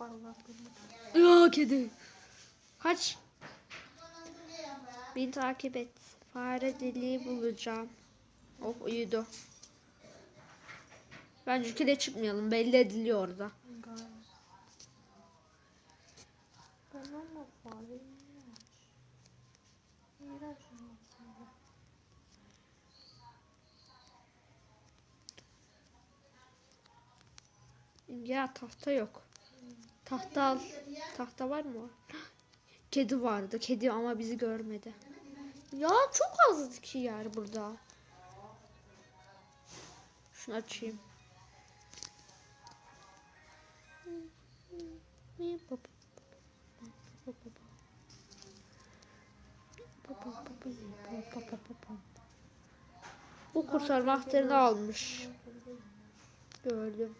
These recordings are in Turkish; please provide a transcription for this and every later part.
var Allah. Ya kedi. Kaç. Beni takip et. Fare deliği bulacağım. Oh uyudu. Bence kedi çıkmayalım. Belli ediliyor orada. Ya tahta yok. Tahta al. Tahta var mı? Kedi vardı. Kedi ama bizi görmedi. Ya çok azdı ki yer burada. Şunu açayım. Bu anahtarını almış. Gördüm.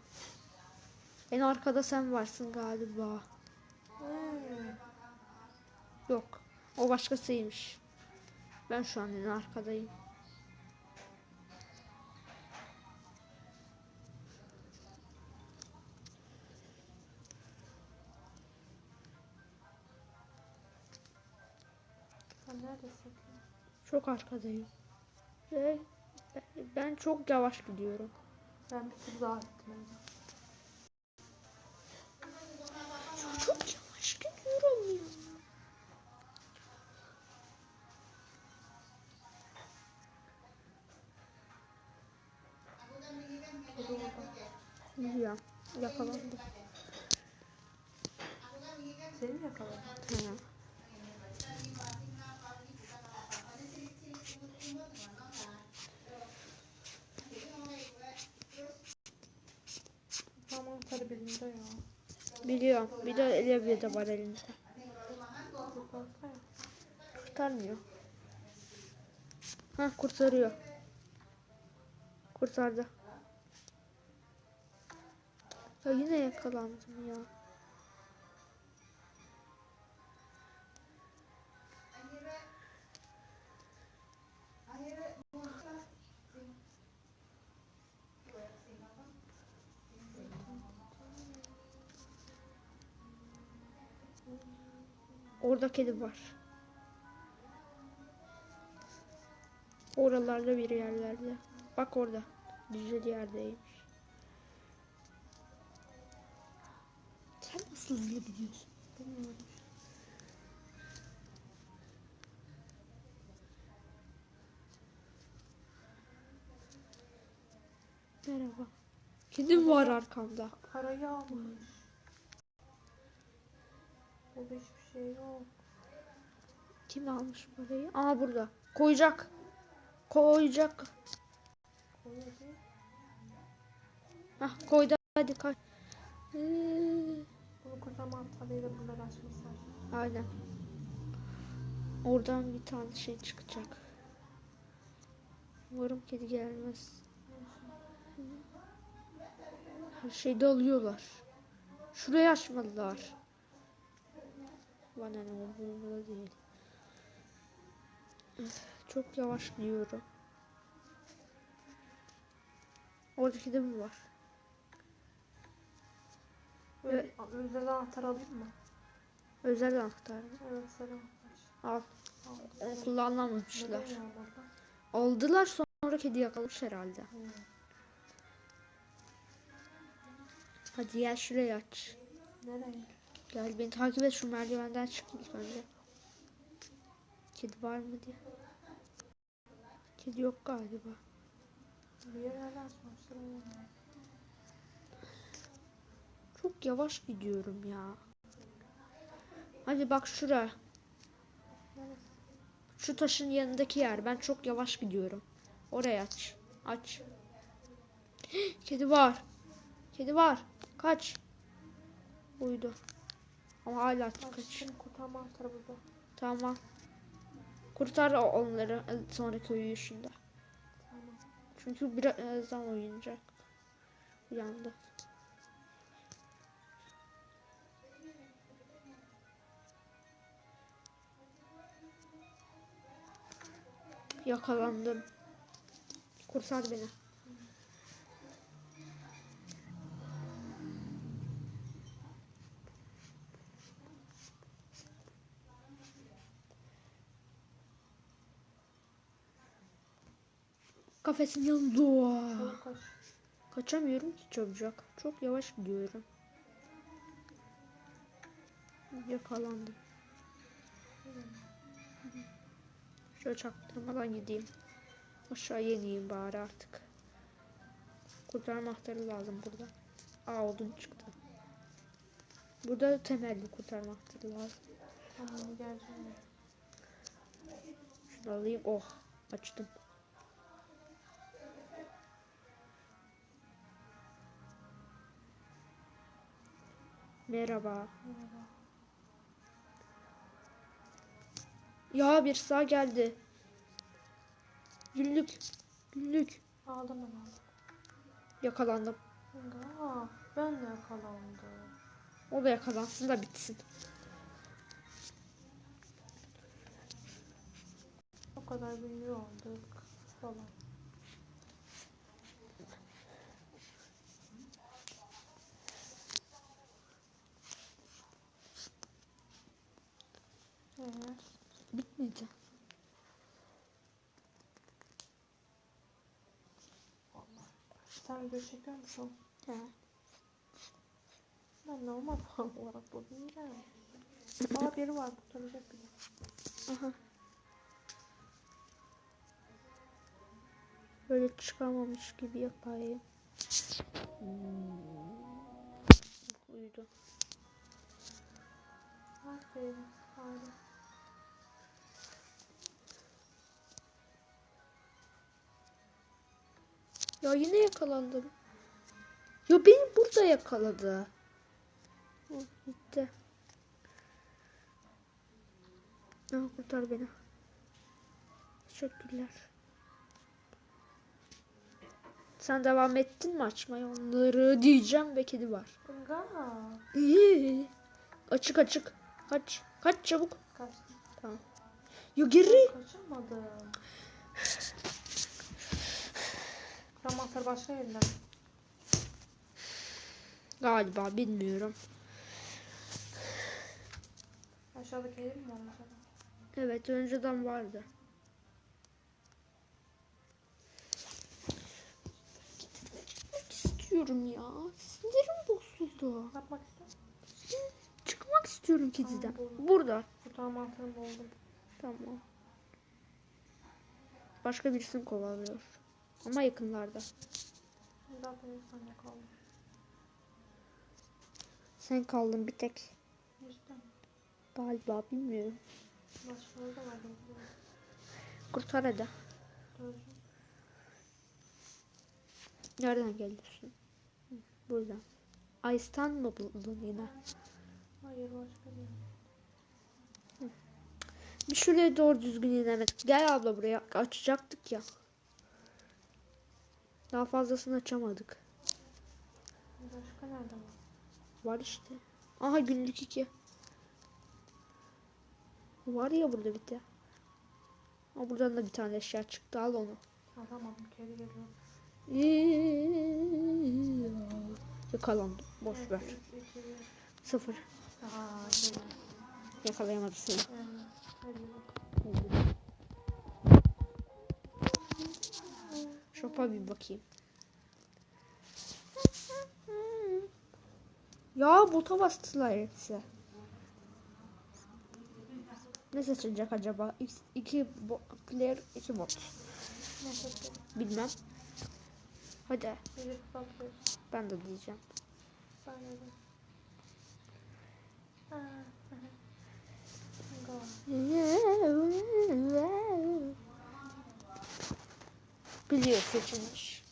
En arkada sen varsın galiba. Hmm. Yok. O başkasıymış. Ben şu an en arkadayım. Sen neredesin? Çok arkadayım. Ve ben çok yavaş gidiyorum. Ben bir tur daha Ya yakalandım. Seni mi yakaladı? Hı. Tam anahtarı birinde ya. Biliyorum. Bir de levye de var elinde. Kurtarmıyor. Ha kurtarıyor. Kurtardı. Ya yine yakalandım ya. Orada kedi var. Oralarda bir yerlerde. Bak orada. Güzel yerdeymiş. Nasıl hızlı gidiyorsun? Bilmiyorum. Merhaba. Kedim var arkamda. Parayı almış. Burada hiçbir şey yok. Kim almış parayı? Aa burada. Koyacak. Koyacak. Koyuyor. Hah koydu. Hadi kaç. Ee, Bunu kurtarma anahtarıyla bunları açmışlar. aynen. Oradan bir tane şey çıkacak. Umarım kedi gelmez. Her şeyde alıyorlar. Şurayı açmadılar. Bana ne umurumda değil. Çok yavaş gidiyorum. Oradaki de mi var? Özel, özel anahtar alayım mı? Özel anahtar? Evet sarı anahtar. Al. Al. Onu kullanamamışlar. Aldılar sonra kedi yakalamış herhalde. Hmm. Hadi gel şurayı aç. Nereye? Gel beni takip et şu merdivenden çık ilk önce. Kedi var mı diye. Kedi yok galiba. Bir ama. Çok yavaş gidiyorum ya. Hadi bak şura. Şu taşın yanındaki yer. Ben çok yavaş gidiyorum. Oraya aç. Aç. Kedi var. Kedi var. Kaç. Uydu. Ama hala kaç. Kurtarma burada. Tamam. Kurtar onları sonraki uyuyuşunda. Tamam. Çünkü birazdan uyuyacak. Uyandı. Yakalandım. Kurtar beni. Kafesin yanında. Kaçamıyorum ki çabucak. Çok yavaş gidiyorum. Yakalandım. Hmm. Şöyle çaktırmadan gideyim. Aşağıya ineyim bari artık. Kurtarma anahtarı lazım burada. Aa odun çıktı. Burada temelli kurtarma anahtarı lazım. Tamam geleceğim. Şunu alayım. Oh açtım. Merhaba. Merhaba. Ya bir sağ geldi. Günlük. Günlük. Aldım ben aldım. Yakalandım. Aa, ben de yakalandım. O da yakalansın da bitsin. O kadar ünlü olduk falan. Ee, Bitmedi. sen video çekiyor musun? He. Ben normal falan olarak buldum. Yani. Aa biri var kurtaracak biri. Aha. Böyle çıkamamış gibi yapayım. Hmm. Uyudu. Aferin. Harika. Ya yine yakalandım. Ya beni burada yakaladı. Hı, gitti. Ha, kurtar beni. Teşekkürler. Sen devam ettin mi açmaya onları diyeceğim ve kedi var. İyi. Açık açık. Kaç. Kaç çabuk. Kaçtım. Tamam. Ya geri. Kaçamadım. Kramatlar başka yerinden. Galiba bilmiyorum. Aşağıdaki ev mi var acaba? Evet önceden vardı. Gitmek istiyorum ya. Sinirim bozuldu. Ne yapmak istiyorsun? Çıkmak istiyorum kediden. Tamam, buldum. Burada. Kurtarma anahtarını buldum. Tamam. Başka birisini kovalıyor. Ama yakınlarda. Zaten bir saniye kaldı. Sen kaldın bir tek. Cidden. Galiba bilmiyorum. Başkaları da var. Kurtar hadi. Nereden geliyorsun? Buradan. Ice'tan mı buldun yine? Hayır başka yer. Bir şuraya doğru düzgün inemedik. Gel abla buraya. Açacaktık ya. Daha fazlasını açamadık. Başka nerede var? Var işte. Aha günlük iki. Var ya burada bir de. Aa, buradan da bir tane eşya çıktı. Al onu. Ha tamam kedi geliyor. Yakalandım. Boş ver. 3, 2, 1. Sıfır. Aa. Yakalayamadı seni. Evet. Hadi bak. Şopa bir bakayım. Ya bota bastılar hepsi. Ne seçilecek acaba? İki bo- player, iki bot. Bilmem. Hadi ben de diyeceğim. Ben de. Ha, hı hı. Go. Biliyor seçilmiş.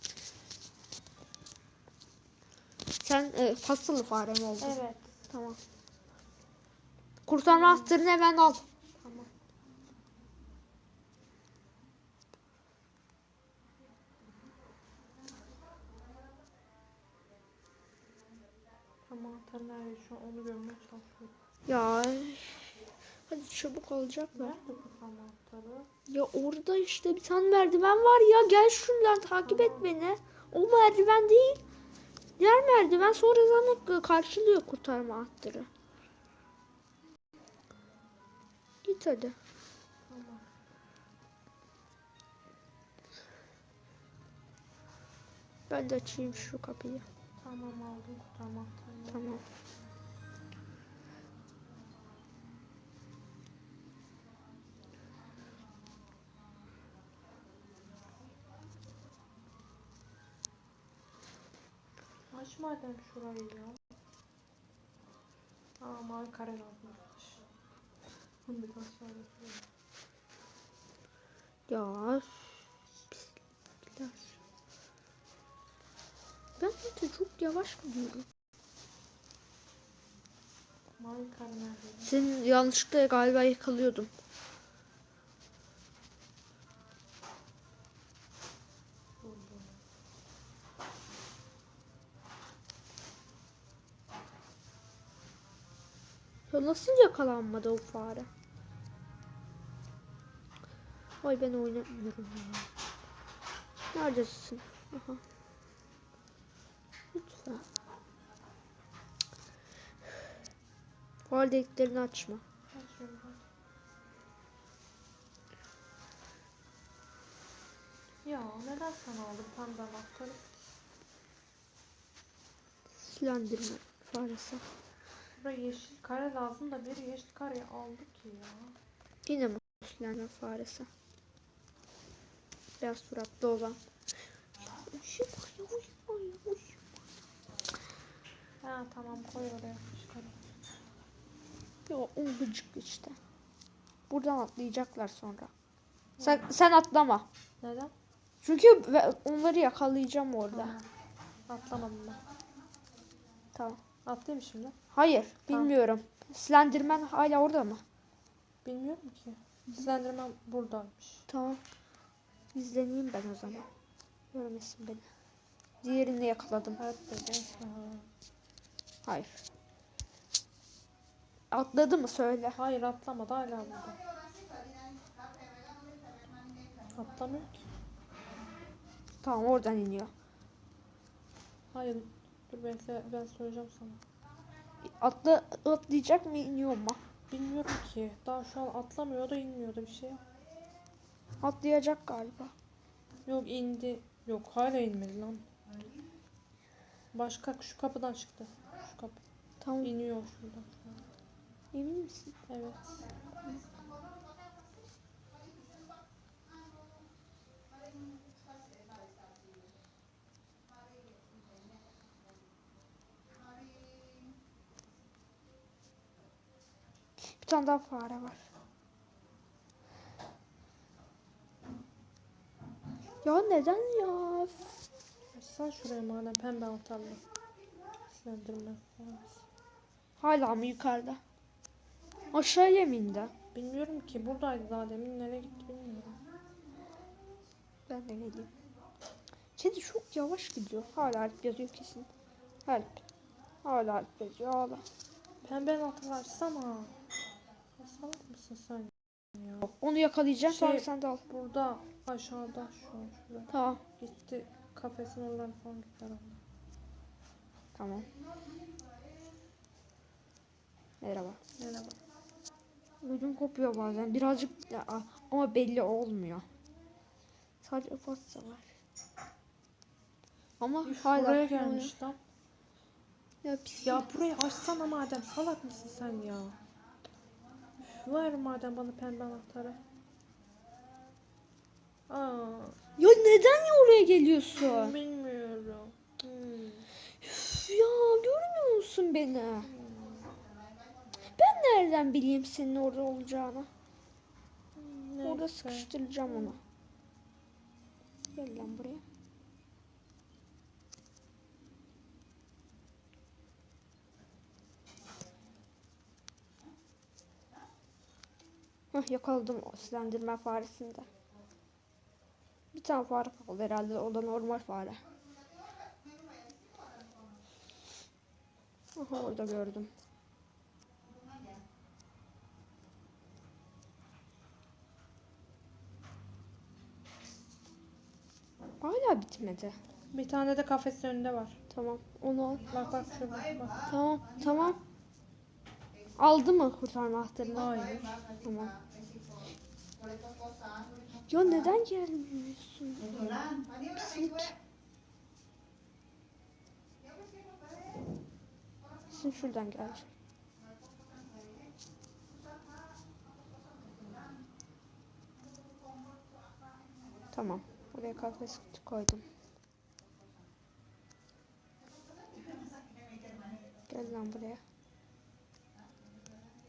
Sen e, paslı fare mi oldun? Evet. Tamam. Kurtarma anahtarını hemen al. Tamam. Tamam nerede şu an onu görmeye çalışıyorum. Ya hadi çabuk. Nerede anahtarı? Ya orada işte bir tane merdiven var ya gel şuradan takip et beni. O merdiven değil. Diğer merdiven sonra zaten karşılıyor kurtarma anahtarı. Git hadi. Tamam. Ben de açayım şu kapıyı. Tamam aldım kutu anahtarını. Tamam. Aç madem şurayı ya. Aa mavi kare lazımmış. Bunu sonra yapıyorum. Ya. Pislikler. Ben de çok yavaş kare nerede? Senin yanlışlıkla galiba yakalıyordum. Ya nasıl yakalanmadı o fare? Ay ben oynamıyorum ya. Neredesin? Aha. Lütfen. Fare deliklerini açma. Ya neden sana aldım pembe anahtarı? Silendirme faresi. Buraya yeşil kare lazım da biri yeşil kareyi aldı ki ya. Yine mi silendirme faresi? Beyaz suratlı olan. Ya uyuma ya uyuma ya uyuma. Ha tamam koy oraya kare. Ya o gıcık işte. Buradan atlayacaklar sonra. Sen, sen atlama. Neden? Çünkü onları yakalayacağım orada. Tamam. Atlamadım ben. Tamam. Atlayayım şimdi. Hayır, bilmiyorum. Slenderman hala orada mı? Bilmiyorum ki. Slenderman buradaymış. Tamam. İzleneyim ben o zaman. Görmesin beni. Diğerini yakaladım. Hayır. Atladı mı söyle. Hayır atlamadı hala burada. Atlamıyor ki. Tamam oradan iniyor. Hayır. Dur bekle ben söyleyeceğim sana. Atla, atlayacak mı iniyor mu? Bilmiyorum ki. Daha şu an atlamıyor da inmiyor da bir şey. Atlayacak galiba. Yok indi. Yok hala inmedi lan. Başka şu kapıdan çıktı. Şu kapı. Tamam. İniyor şuradan. şu an. Emin misin? Evet. Tane daha fare var. Ya neden ya? Açsan şuraya madem pembe. Slenderman falan. Hala mı yukarıda? Aşağıya mı indi? Bilmiyorum ki. Buradaydı daha demin. Nereye gitti bilmiyorum. Ben de geleyim. Kedi çok yavaş gidiyor. Hala Alp yazıyor kesin. Alp. Hala Alp yazıyor. Hala. Pembe anahtarı açsana. Ya salak mısın sen ya? Onu yakalayacağım sonra Şey- sen de al. Burada aşağıda şu an şurada. Tamam. Gitti kafesin oradan falan gitti herhalde. Tamam. Merhaba. Merhaba. Ödüm kopuyor bazen. Birazcık ya, ama belli olmuyor. Sadece ufaksa var. Ama Üf, hala buraya gelmiş lan. Ya pis. Ya burayı açsana madem. Salak mısın sen ya? Ver madem bana pembe anahtarı. Aa, Ya neden ya oraya geliyorsun? bilmiyorum. Hmm. Üf, ya görmüyor musun beni? Ben nereden bileyim senin orada olacağını? Orada Neyse. sıkıştıracağım onu. Gel lan buraya. Hah yakaladım o silendirme faresini de. Bir tane fare kaldı herhalde. O da normal fare. Aha orada gördüm. Hala bitmedi. Bir tane de kafesin önünde var. Tamam onu al. Bak bak şurada. Bak. Tamam tamam. Aldı mı kurtarma anahtarını? Hayır. Tamam. Ya neden gelmiyorsun? Pislik. Sen şuradan gelecek. Tamam. Buraya kahve sıkıntı koydum. Gel lan buraya.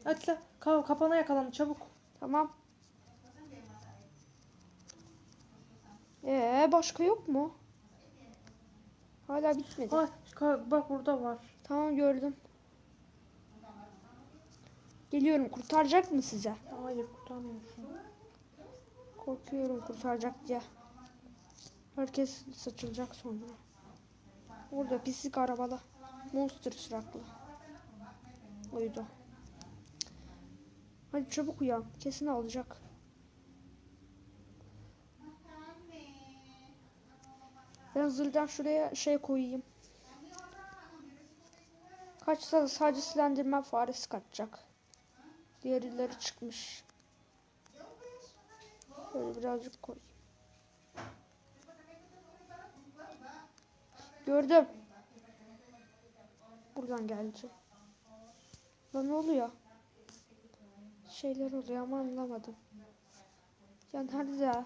Atla. Ka kapana yakalandı çabuk. Tamam. Ee başka yok mu? Hala bitmedi. Ka- bak burada var. Tamam gördüm. Geliyorum kurtaracak mı size? Hayır kurtarmıyorsun. Korkuyorum kurtaracak diye. Herkes saçılacak sonra. Orada pislik arabalı. Monster çıraklı. Uyudu. Hadi çabuk uyan. Kesin alacak. Ben zırhdan şuraya şey koyayım. Kaçsa da sadece silendirme faresi kaçacak. Diğerleri çıkmış. Şöyle birazcık koyayım. Gördüm. Buradan gelecek. Lan ne oluyor? Şeyler oluyor ama anlamadım. Ya nerede?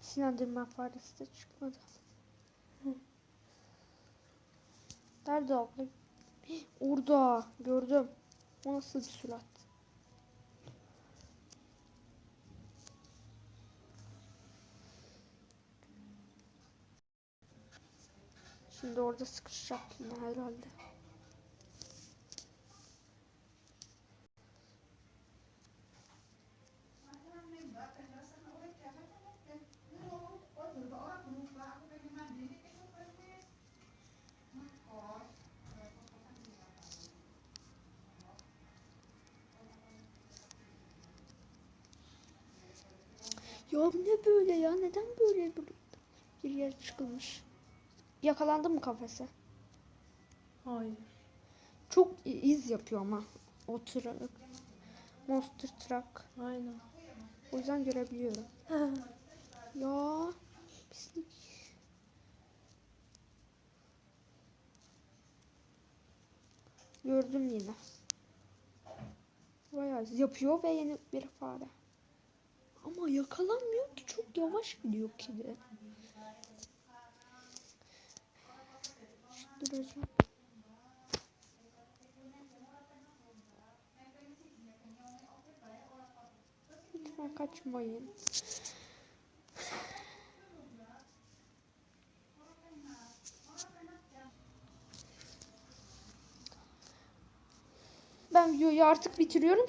Sinirlendirme faresi de çıkmadı. Nerede abla? Orada. Gördüm. O nasıl bir sürat? Şimdi orada sıkışacak yine herhalde. Ya ne böyle ya? Neden böyle bir, bir yer çıkılmış? Yakalandın mı kafese? Hayır. Çok iz yapıyor ama o truck. Monster truck. Aynen. O yüzden görebiliyorum. Ya pislik. Gördüm yine. Bayağı yapıyor ve yeni bir fare. Ama yakalanmıyor ki çok yavaş gidiyor kedi. Duracağım. Lütfen kaçmayın. Ben videoyu artık bitiriyorum.